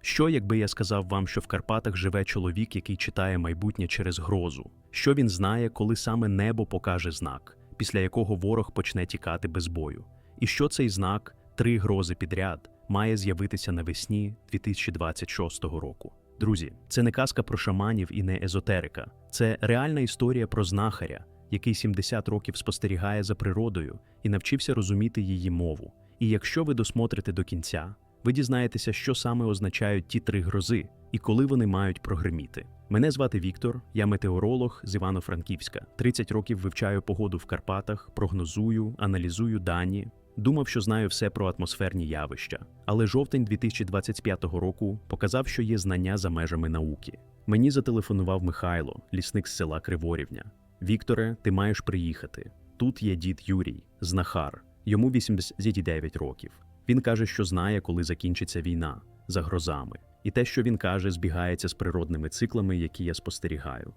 Що, якби я сказав вам, що в Карпатах живе чоловік, який читає майбутнє через грозу? Що він знає, коли саме небо покаже знак, після якого ворог почне тікати без бою? І що цей знак, три грози підряд, має з'явитися навесні 2026 року? Друзі, це не казка про шаманів і не езотерика, це реальна історія про знахаря, який 70 років спостерігає за природою і навчився розуміти її мову. І якщо ви досмотрите до кінця, ви дізнаєтеся, що саме означають ті три грози і коли вони мають прогриміти. Мене звати Віктор, я метеоролог з Івано-Франківська. 30 років вивчаю погоду в Карпатах, прогнозую, аналізую дані. Думав, що знаю все про атмосферні явища, але жовтень 2025 року показав, що є знання за межами науки. Мені зателефонував Михайло, лісник з села Криворівня. Вікторе, ти маєш приїхати. Тут є дід Юрій, знахар. Йому 89 років. Він каже, що знає, коли закінчиться війна за грозами, і те, що він каже, збігається з природними циклами, які я спостерігаю.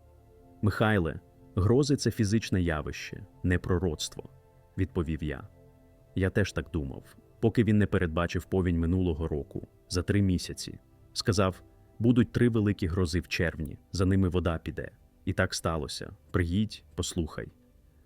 Михайле, грози це фізичне явище, не пророцтво, відповів я. Я теж так думав, поки він не передбачив повінь минулого року за три місяці. Сказав: будуть три великі грози в червні, за ними вода піде. І так сталося. Приїдь, послухай.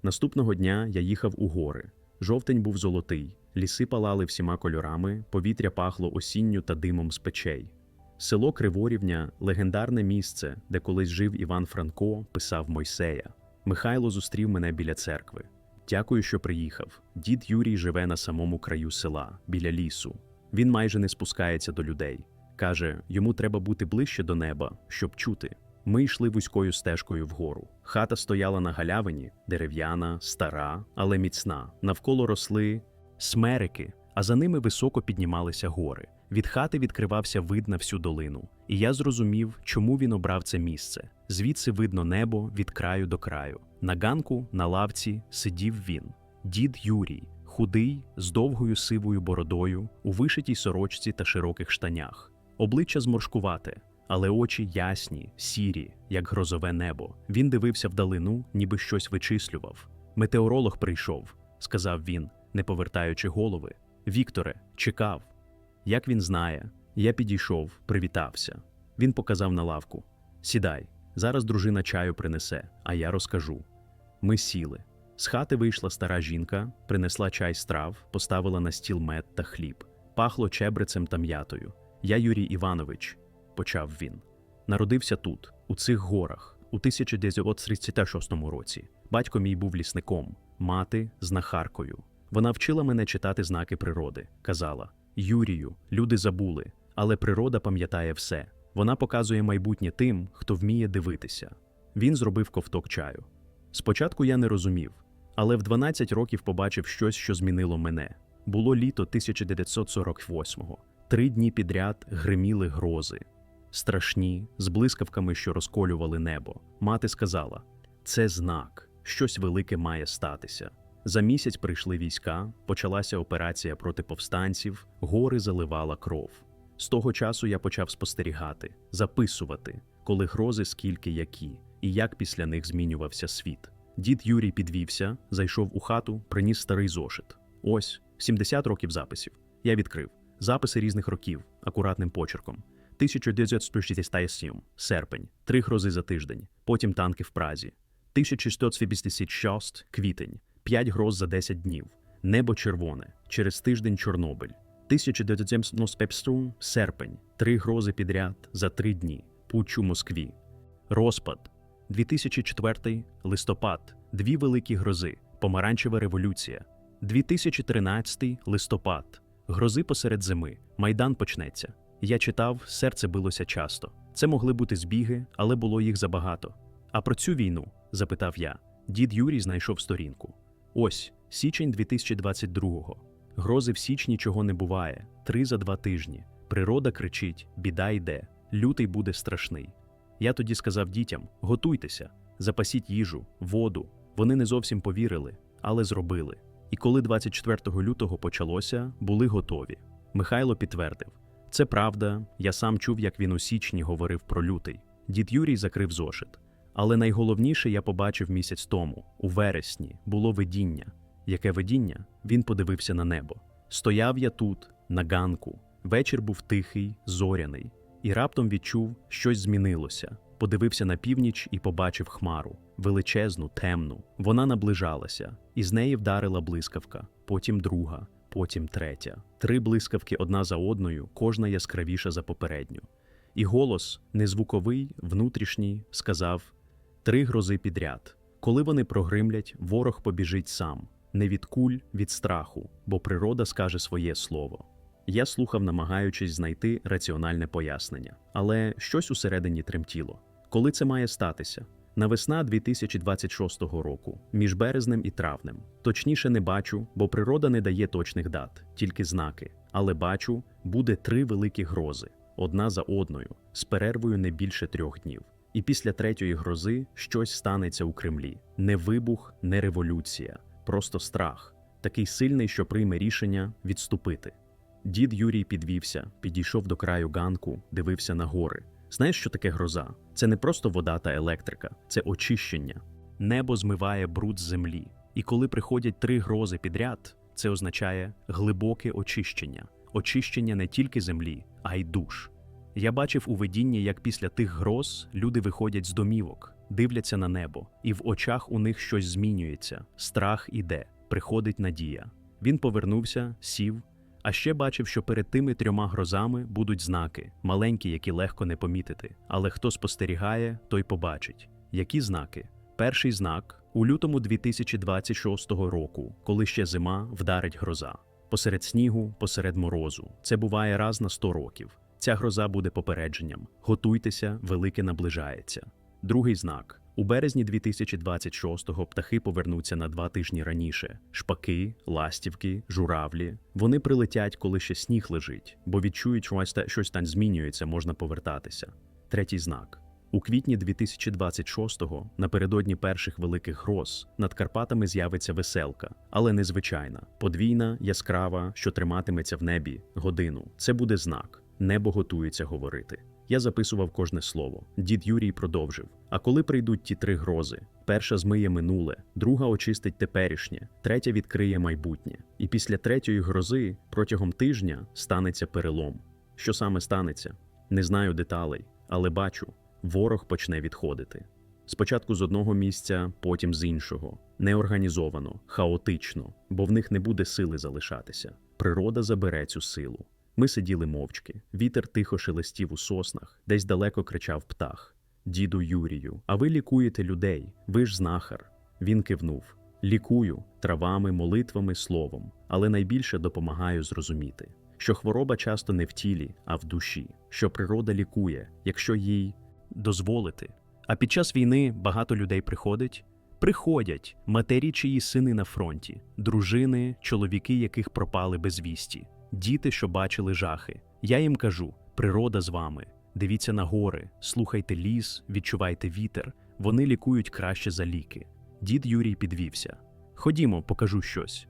Наступного дня я їхав у гори. Жовтень був золотий, ліси палали всіма кольорами, повітря пахло осінню та димом з печей. Село Криворівня легендарне місце, де колись жив Іван Франко, писав Мойсея. Михайло зустрів мене біля церкви. Дякую, що приїхав. Дід Юрій живе на самому краю села, біля лісу. Він майже не спускається до людей. Каже, йому треба бути ближче до неба, щоб чути. Ми йшли вузькою стежкою вгору. Хата стояла на галявині, дерев'яна, стара, але міцна. Навколо росли смерики, а за ними високо піднімалися гори. Від хати відкривався вид на всю долину, і я зрозумів, чому він обрав це місце. Звідси видно небо від краю до краю. На ганку, на лавці, сидів він, дід Юрій, худий, з довгою сивою бородою, у вишитій сорочці та широких штанях. Обличчя зморшкувате, але очі ясні, сірі, як грозове небо. Він дивився вдалину, ніби щось вичислював. Метеоролог прийшов, сказав він, не повертаючи голови. Вікторе, чекав. Як він знає, я підійшов, привітався. Він показав на лавку: Сідай, зараз дружина чаю принесе, а я розкажу. Ми сіли. З хати вийшла стара жінка, принесла чай з трав, поставила на стіл мед та хліб. Пахло чебрецем та м'ятою. Я Юрій Іванович, почав він. Народився тут, у цих горах, у 1936 році. Батько мій був лісником, мати знахаркою. Вона вчила мене читати знаки природи. Казала: Юрію, люди забули, але природа пам'ятає все. Вона показує майбутнє тим, хто вміє дивитися. Він зробив ковток чаю. Спочатку я не розумів, але в 12 років побачив щось, що змінило мене. Було літо 1948-го. Три дні підряд гриміли грози. Страшні, з блискавками, що розколювали небо. Мати сказала: це знак, щось велике має статися. За місяць прийшли війська, почалася операція проти повстанців, гори заливала кров. З того часу я почав спостерігати, записувати, коли грози скільки які, і як після них змінювався світ. Дід Юрій підвівся, зайшов у хату, приніс старий зошит. Ось 70 років записів. Я відкрив записи різних років, акуратним почерком. 1967, серпень, три грози за тиждень, потім танки в Празі. 1686, квітень, 5 гроз за 10 днів, небо червоне, через тиждень Чорнобиль. 1975, серпень, три грози підряд за три дні, путч у Москві. Розпад. 2004, листопад, дві великі грози, помаранчева революція. 2013, листопад, грози посеред зими, майдан почнеться. Я читав, серце билося часто. Це могли бути збіги, але було їх забагато. А про цю війну? запитав я. Дід Юрій знайшов сторінку. Ось, січень 2022-го. Грози в січні чого не буває. Три за два тижні. Природа кричить: біда йде, лютий буде страшний. Я тоді сказав дітям: готуйтеся, запасіть їжу, воду. Вони не зовсім повірили, але зробили. І коли 24 лютого почалося, були готові. Михайло підтвердив: це правда, я сам чув, як він у січні говорив про лютий. Дід Юрій закрив зошит. Але найголовніше я побачив місяць тому, у вересні, було видіння. Яке видіння? Він подивився на небо. Стояв я тут, на ганку. Вечір був тихий, зоряний. і раптом відчув, щось змінилося. Подивився на північ і побачив хмару величезну, темну. Вона наближалася, і з неї вдарила блискавка, потім друга, потім третя. Три блискавки одна за одною, кожна яскравіша за попередню. І голос, незвуковий, внутрішній, сказав три грози підряд. Коли вони прогримлять, ворог побіжить сам, не від куль, від страху, бо природа скаже своє слово. Я слухав, намагаючись знайти раціональне пояснення, але щось усередині тремтіло. Коли це має статися? Навесна 2026 року, між березнем і травнем. Точніше не бачу, бо природа не дає точних дат, тільки знаки. Але бачу, буде три великі грози, одна за одною, з перервою не більше трьох днів. І після третьої грози щось станеться у Кремлі: не вибух, не революція, просто страх, такий сильний, що прийме рішення відступити. Дід Юрій підвівся, підійшов до краю ганку, дивився на гори. Знаєш, що таке гроза? Це не просто вода та електрика, це очищення. Небо змиває бруд з землі. І коли приходять три грози підряд, це означає глибоке очищення, очищення не тільки землі, а й душ. Я бачив у видінні, як після тих гроз люди виходять з домівок, дивляться на небо, і в очах у них щось змінюється. Страх іде, приходить надія. Він повернувся, сів, а ще бачив, що перед тими трьома грозами будуть знаки, маленькі, які легко не помітити. Але хто спостерігає, той побачить. Які знаки? Перший знак у лютому 2026 року, коли ще зима вдарить гроза. Посеред снігу, посеред морозу. Це буває раз на 100 років. Ця гроза буде попередженням. Готуйтеся, велике наближається. Другий знак. У березні 2026-го птахи повернуться на два тижні раніше: шпаки, ластівки, журавлі. Вони прилетять, коли ще сніг лежить, бо відчують, що ось щось там змінюється, можна повертатися. Третій знак. У квітні 2026-го, напередодні перших великих гроз, над Карпатами з'явиться веселка, але незвичайна, подвійна, яскрава, що триматиметься в небі годину. Це буде знак. Небо готується говорити. Я записував кожне слово. Дід Юрій продовжив. А коли прийдуть ті три грози: перша змиє минуле, друга очистить теперішнє, третя відкриє майбутнє. І після третьої грози протягом тижня станеться перелом. Що саме станеться? Не знаю деталей, але бачу, ворог почне відходити. Спочатку з одного місця, потім з іншого. Неорганізовано, хаотично, бо в них не буде сили залишатися. Природа забере цю силу. Ми сиділи мовчки. Вітер тихо шелестів у соснах, десь далеко кричав птах. Діду Юрію, а ви лікуєте людей, ви ж знахар. Він кивнув. Лікую травами, молитвами, словом, але найбільше допомагаю зрозуміти, що хвороба часто не в тілі, а в душі, що природа лікує, якщо їй дозволити. А під час війни багато людей приходить. Приходять матері, чиї сини на фронті, дружини, чоловіки, яких пропали без вісті, діти, що бачили жахи. Я їм кажу: природа з вами. Дивіться на гори, слухайте ліс, відчувайте вітер. Вони лікують краще за ліки. Дід Юрій підвівся. Ходімо, покажу щось.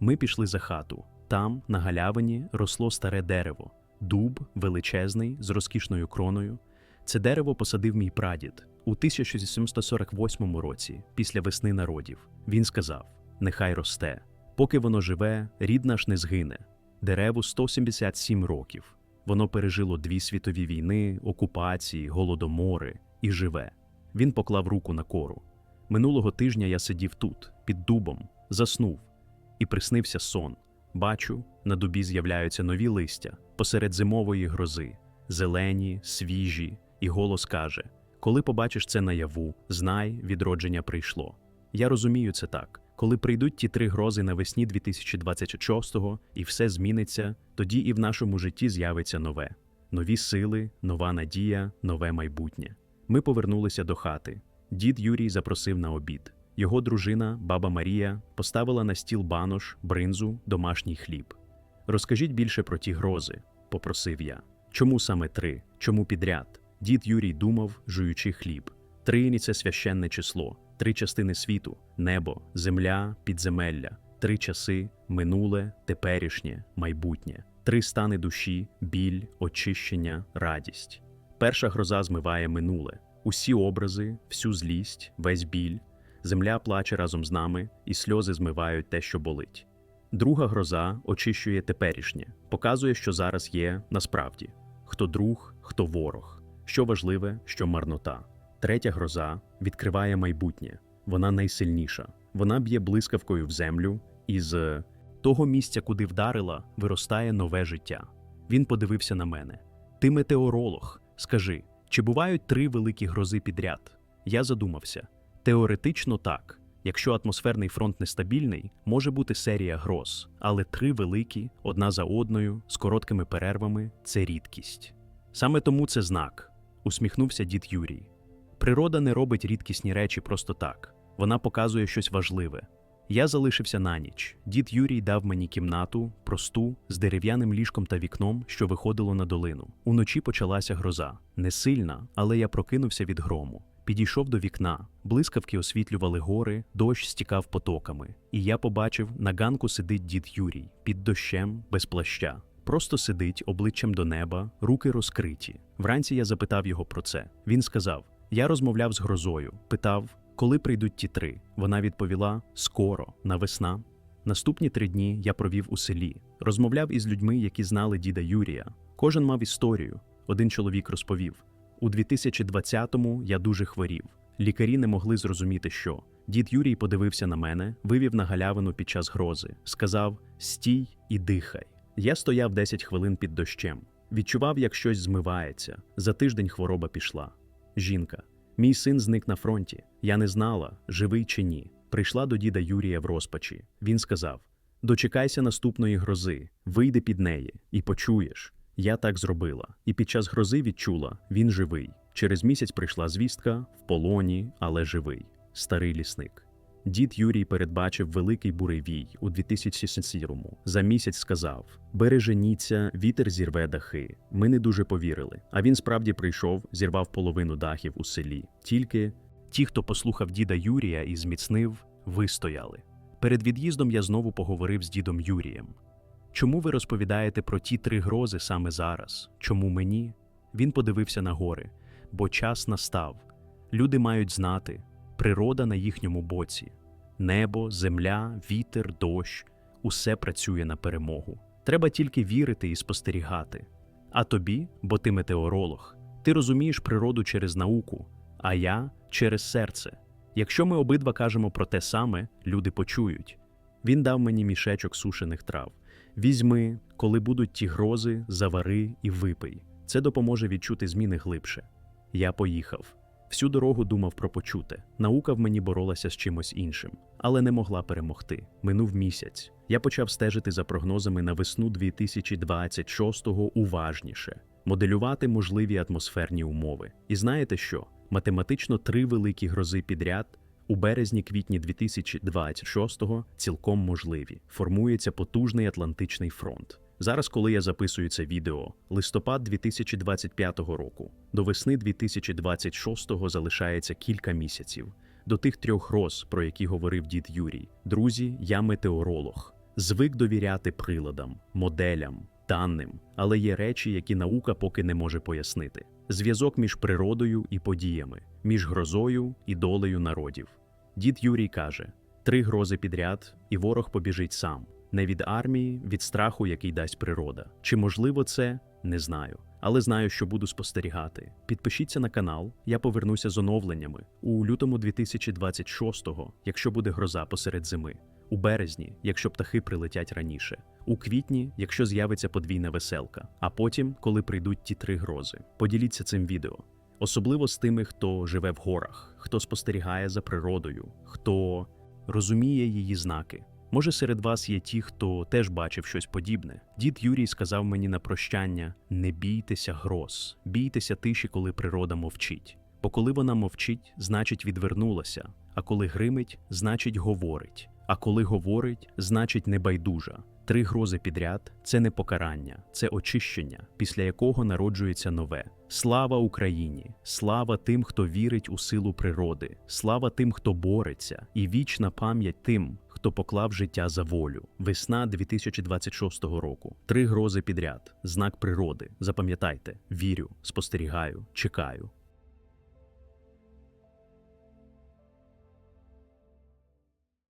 Ми пішли за хату. Там, на галявині, росло старе дерево, дуб величезний, з розкішною кроною. Це дерево посадив мій прадід у 1748 році, після весни народів. Він сказав: Нехай росте. Поки воно живе, рід наш не згине. Дереву 177 років. Воно пережило дві світові війни, окупації, голодомори і живе. Він поклав руку на кору. Минулого тижня я сидів тут, під дубом, заснув, і приснився сон. Бачу, на дубі з'являються нові листя посеред зимової грози, зелені, свіжі, і голос каже: Коли побачиш це наяву, знай, відродження прийшло. Я розумію це так. Коли прийдуть ті три грози навесні 2026-го і все зміниться, тоді і в нашому житті з'явиться нове: нові сили, нова надія, нове майбутнє. Ми повернулися до хати. Дід Юрій запросив на обід. Його дружина, баба Марія, поставила на стіл банош, бринзу, домашній хліб. Розкажіть більше про ті грози, попросив я. Чому саме три? Чому підряд? Дід Юрій думав, жуючи хліб. Трині це священне число, три частини світу: небо, земля, підземелля, три часи, минуле, теперішнє, майбутнє, три стани душі, біль, очищення, радість. Перша гроза змиває минуле, усі образи, всю злість, весь біль. Земля плаче разом з нами, і сльози змивають те, що болить. Друга гроза очищує теперішнє, показує, що зараз є насправді. хто друг, хто ворог. Що важливе, що марнота. Третя гроза відкриває майбутнє. Вона найсильніша. Вона б'є блискавкою в землю, і з того місця, куди вдарила, виростає нове життя. Він подивився на мене. Ти метеоролог. Скажи, чи бувають три великі грози підряд? Я задумався. Теоретично так. Якщо атмосферний фронт нестабільний, може бути серія гроз, але три великі, одна за одною, з короткими перервами це рідкість. Саме тому це знак, усміхнувся дід Юрій. Природа не робить рідкісні речі просто так, вона показує щось важливе. Я залишився на ніч. Дід Юрій дав мені кімнату, просту, з дерев'яним ліжком та вікном, що виходило на долину. Уночі почалася гроза. Не сильна, але я прокинувся від грому. Підійшов до вікна, блискавки освітлювали гори, дощ стікав потоками. І я побачив, на ганку сидить дід Юрій, під дощем, без плаща. Просто сидить обличчям до неба, руки розкриті. Вранці я запитав його про це. Він сказав: Я розмовляв з грозою, питав, коли прийдуть ті три. Вона відповіла: скоро, на весна. Наступні три дні я провів у селі, розмовляв із людьми, які знали діда Юрія. Кожен мав історію. Один чоловік розповів: у 2020-му я дуже хворів. Лікарі не могли зрозуміти, що. Дід Юрій подивився на мене, вивів на галявину під час грози, сказав: Стій і дихай. Я стояв 10 хвилин під дощем, відчував, як щось змивається. За тиждень хвороба пішла. Жінка. Мій син зник на фронті. Я не знала, живий чи ні. Прийшла до діда Юрія в розпачі. Він сказав: Дочекайся наступної грози, вийди під неї і почуєш. Я так зробила. І під час грози відчула, він живий. Через місяць прийшла звістка в полоні, але живий. Старий лісник. Дід Юрій передбачив великий буревій у 2007-му. За місяць сказав: Береженіться, вітер зірве дахи. Ми не дуже повірили. А він справді прийшов, зірвав половину дахів у селі. Тільки ті, хто послухав діда Юрія і зміцнив, вистояли. Перед від'їздом я знову поговорив з дідом Юрієм. Чому ви розповідаєте про ті три грози саме зараз? Чому мені? Він подивився на гори, бо час настав. Люди мають знати, природа на їхньому боці. Небо, земля, вітер, дощ усе працює на перемогу. Треба тільки вірити і спостерігати. А тобі, бо ти метеоролог, ти розумієш природу через науку, а я через серце. Якщо ми обидва кажемо про те саме, люди почують. Він дав мені мішечок сушених трав. Візьми, коли будуть ті грози, завари і випий. Це допоможе відчути зміни глибше. Я поїхав. Всю дорогу думав про почуте. Наука в мені боролася з чимось іншим, але не могла перемогти. Минув місяць. Я почав стежити за прогнозами на весну 2026-го уважніше, моделювати можливі атмосферні умови. І знаєте що? Математично три великі грози підряд у березні-квітні 2026-го цілком можливі. Формується потужний Атлантичний фронт. Зараз, коли я записую це відео, листопад 2025 року, до весни 2026 залишається кілька місяців. До тих трьох роз, про які говорив дід Юрій. Друзі, я метеоролог. Звик довіряти приладам, моделям, даним, але є речі, які наука поки не може пояснити. Зв'язок між природою і подіями, між грозою і долею народів. Дід Юрій каже: три грози підряд, і ворог побіжить сам. Не від армії, від страху, який дасть природа. Чи можливо це? Не знаю. Але знаю, що буду спостерігати. Підпишіться на канал, я повернуся з оновленнями у лютому 2026-го, якщо буде гроза посеред зими, у березні, якщо птахи прилетять раніше, у квітні, якщо з'явиться подвійна веселка, а потім, коли прийдуть ті три грози. Поділіться цим відео. Особливо з тими, хто живе в горах, хто спостерігає за природою, хто розуміє її знаки. Може, серед вас є ті, хто теж бачив щось подібне. Дід Юрій сказав мені на прощання: не бійтеся гроз, бійтеся тиші, коли природа мовчить. Бо коли вона мовчить, значить відвернулася, а коли гримить, значить говорить. А коли говорить, значить небайдужа. Три грози підряд це не покарання, це очищення, після якого народжується нове. Слава Україні! Слава тим, хто вірить у силу природи, слава тим, хто бореться, і вічна пам'ять тим, хто поклав життя за волю. Весна 2026 року. Три грози підряд, знак природи. Запам'ятайте, вірю, спостерігаю, чекаю.